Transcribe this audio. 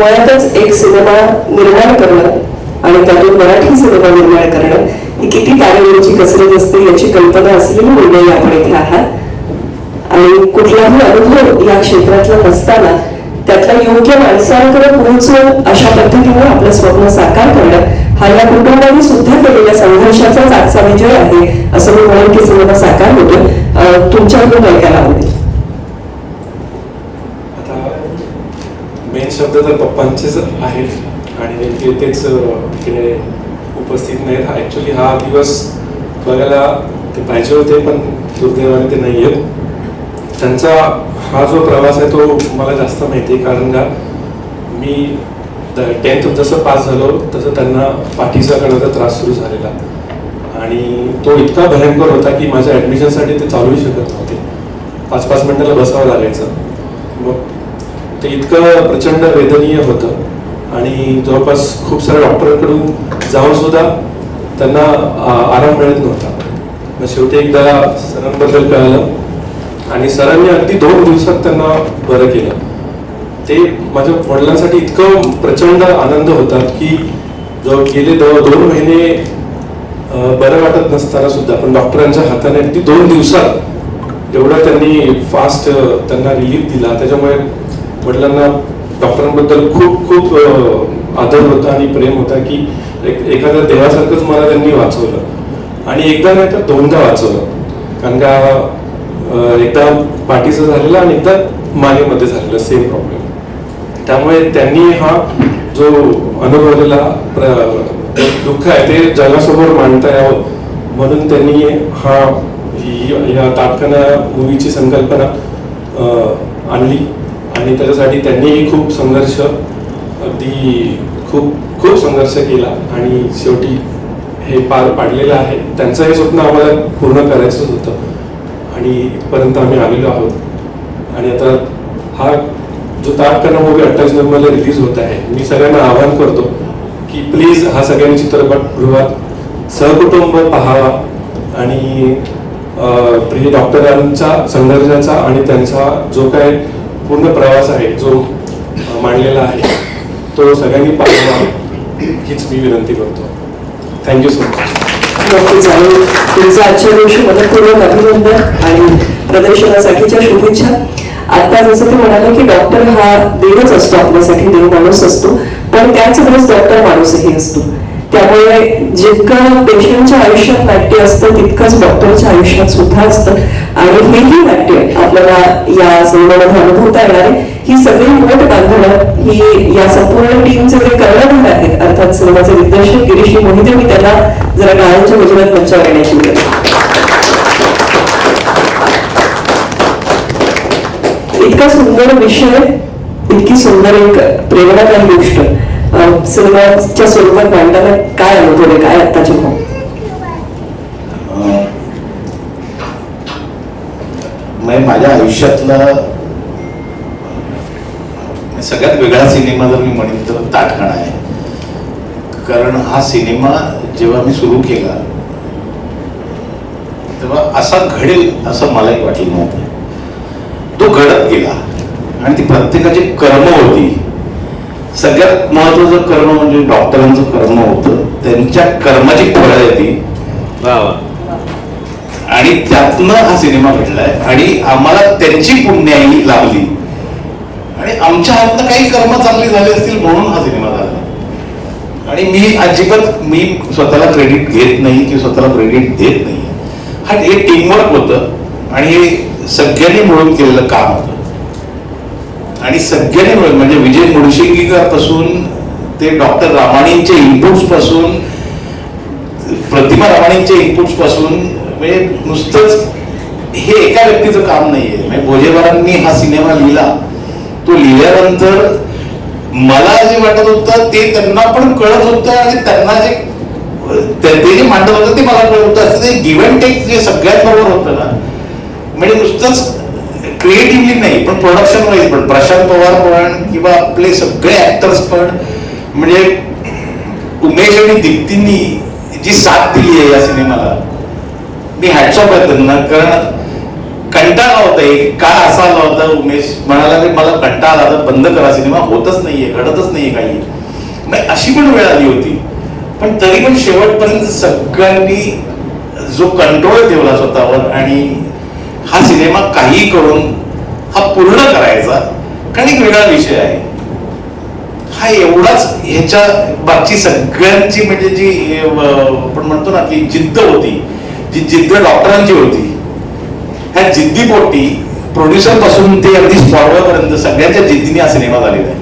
मुळातच एक सिनेमा निर्माण करणं आणि त्यातून मराठी सिनेमा निर्माण करणं ही किती तारेवरची कसरत असते याची कल्पना असलेली मंडळी आपण इथे आहात. आणि कुठलाही अनुभव या क्षेत्रातला नसताना त्यातल्या योग्य माणसांकडे पोहोचून अशा पद्धतीने आपलं स्वप्न साकार करणं हा या कुटुंबाने सुद्धा केलेल्या संघर्षाचाच आजचा विजय आहे असं मी म्हणेन की सिनेमा साकार होतो तुमच्याकडून ऐकायला आवडेल आता मेन शब्द तर पप्पांचेच आहेत आणि नेमके तेच तिकडे उपस्थित नाहीत. हा ॲक्च्युली हा दिवस बघायला ते पाहिजे होते पण दुर्दैवाने ते नाही आहेत. त्यांचा हा जो प्रवास आहे तो मला जास्त माहिती आहे कारण का मी टेन्थ जसं पास झालो तसं त्यांना पाठीचा कणाचा त्रास सुरू झालेला. आणि तो इतका भयंकर होता की माझ्या ॲडमिशनसाठी ते चालूही शकत नव्हते. पाच पाच मिनटाला बसावं लागायचं. मग ते इतकं प्रचंड वेदनीय होतं. आणि जवळपास खूप साऱ्या डॉक्टरांकडून जाऊन सुद्धा त्यांना आ- आराम मिळत नव्हता. मग शेवटी एकदा सरांबद्दल कळालं. आणि सरांनी अगदी दोन दिवसात त्यांना बरं केलं. ते माझ्या वडिलांसाठी इतकं प्रचंड आनंद होता की जो गेले दो दोन महिने बरं वाटत नसताना सुद्धा पण डॉक्टरांच्या हाताने अगदी दोन दिवसात एवढा त्यांनी फास्ट त्यांना रिलीफ दिला. त्याच्यामुळे वडिलांना डॉक्टरांबद्दल खूप खूप आदर होता आणि प्रेम होता की एखाद्या देवासारखंच मला त्यांनी वाचवलं. आणि एकदा नाही तर दोनदा वाचवलं. कारण का एकदा पाठीचं झालेलं आणि एकदा मानेमध्ये झालेलं सेम प्रॉब्लेम त्यामुळे त्यांनी हा जो अनुभवलेला प्र- दुःख आहे ते जगासमोर मांडता यावं म्हणून त्यांनी हा या ताटकाना मूवीची संकल्पना आणली. आणि त्याच्यासाठी त्यांनीही खूप संघर्ष अगदी खूप खूप संघर्ष केला. आणि शेवटी हे पार पाडलेलं आहे. त्यांचं हे स्वप्न आम्हाला पूर्ण करायचंच होतं. आणि इथपर्यंत आम्ही आलेलो आहोत. आणि आता हा जो तारकना मूवी अठ्ठावीस नोव्हेंबरला रिलीज होत आहे मी सगळ्यांना आवाहन करतो की प्लीज हा सगळ्यांनी चित्रपटगृहात सहकुटुंब पहावा. आणि प्रिय डॉक्टरांचा संघर्षाचा आणि त्यांचा जो काय पूर्ण प्रवास आहे जो मांडलेला आहे तो सगळ्यांनी पाहावा हीच मी विनंती करतो. थँक्यू सो मच नक्कीच आणि तुमचं आजच्या दिवशी मनपूर्वक अभिनंदन आणि प्रदर्शनासाठीच्या शुभेच्छा. आता जसं ते म्हणाले की डॉक्टर हा देवच असतो आपल्यासाठी देव माणूस असतो पण त्याच दिवस डॉक्टर माणूसही असतो. त्यामुळे जितकं पेशंटच्या आयुष्यात नाट्य असतं तितकंच डॉक्टरच्या आयुष्यात सुद्धा असतं. आणि हेही नाट्य आपल्याला या सिनेमामध्ये अनुभवता येणार. आहे ही सगळी मोठ बांधणं ही या संपूर्ण टीमचे जे कर्णधार आहेत अर्थात सिनेमाचे दिग्दर्शक गिरीश मोहिते मी त्यांना जरा गाळ्यांच्या गजरात मंचावर येण्याची विनंती. इतका सुंदर विषय इतकी सुंदर एक प्रेरणादायी गोष्ट. सिनेमाच्या स्वरूपात मांडताना काय अनुभव आहे काय आत्ताचे भाऊ म्हणजे माझ्या आयुष्यातला सगळ्यात वेगळा सिनेमा जर मी म्हणेन तर ताटकणा आहे. कारण हा सिनेमा जेव्हा मी सुरू केला तेव्हा असा घडेल असं मलाही वाटलं नव्हतं. तो घडत गेला आणि ती प्रत्येकाची कर्म होती. सगळ्यात महत्वाचं कर्म म्हणजे डॉक्टरांचं कर्म होतं त्यांच्या कर्माची फळं येते आणि त्यातनं हा सिनेमा घडलाय आणि आम्हाला त्यांची पुण्याई लाभली. आणि आमच्या हातनं काही कर्म चांगली झाली असतील म्हणून हा सिनेमा झाला. आणि मी अजिबात मी स्वतःला क्रेडिट घेत नाही की स्वतःला क्रेडिट देत नाही. हा हे टीमवर्क होतं आणि हे सगळ्यांनी मिळून केलेलं काम होतं. आणि सगळ्यांनी मिळून म्हणजे विजय मुळशिंगीकरपासून ते डॉक्टर रामाणींचे इनपुट्सपासून प्रतिमा रामाणींच्या इनपुट्सपासून म्हणजे नुसतंच हे एका व्यक्तीचं काम नाहीये. म्हणजे भोजेवारांनी हा सिनेमा लिहिला. तो लिहिल्यानंतर मला जे वाटत होतं ते त्यांना पण कळत होतं आणि त्यांना जे ते जे मांडत होतं ते मला कळत होतं. असं ते गिव्ह अँड टेक जे सगळ्यात बरोबर होतं ना म्हणजे नुसतंच क्रिएटिव्हली नाही पण प्रोडक्शन वाईज पण. प्रशांत पवार पण किंवा आपले सगळे ऍक्टर्स पण. म्हणजे उमेश आणि दीप्तींनी जी साथ दिली आहे या सिनेमाला मी ह्याच्या ऑफ कारण कंटाळा होता एक काळ असा आला होता उमेश? म्हणाला की मला कंटाळा आला बंद करा सिनेमा होतच नाहीये घडतच नाहीये काही. अशी पण वेळ आली होती. पण तरी पण शेवटपर्यंत सगळ्यांनी जो कंट्रोल ठेवला स्वतःवर आणि हा सिनेमा काही करून हा पूर्ण करायचा कारण एक वेगळा विषय आहे. हा एवढाच ह्याच्या बाकी सगळ्यांची म्हणजे जी आपण म्हणतो ना की जिद्द होती. जी जिद्द डॉक्टरांची होती ह्या जिद्दीपोटी प्रोड्युसरपासून ते अगदी स्पॉटवर पर्यंत सगळ्यांच्या जिद्दीने हा सिनेमा झालेला आहे.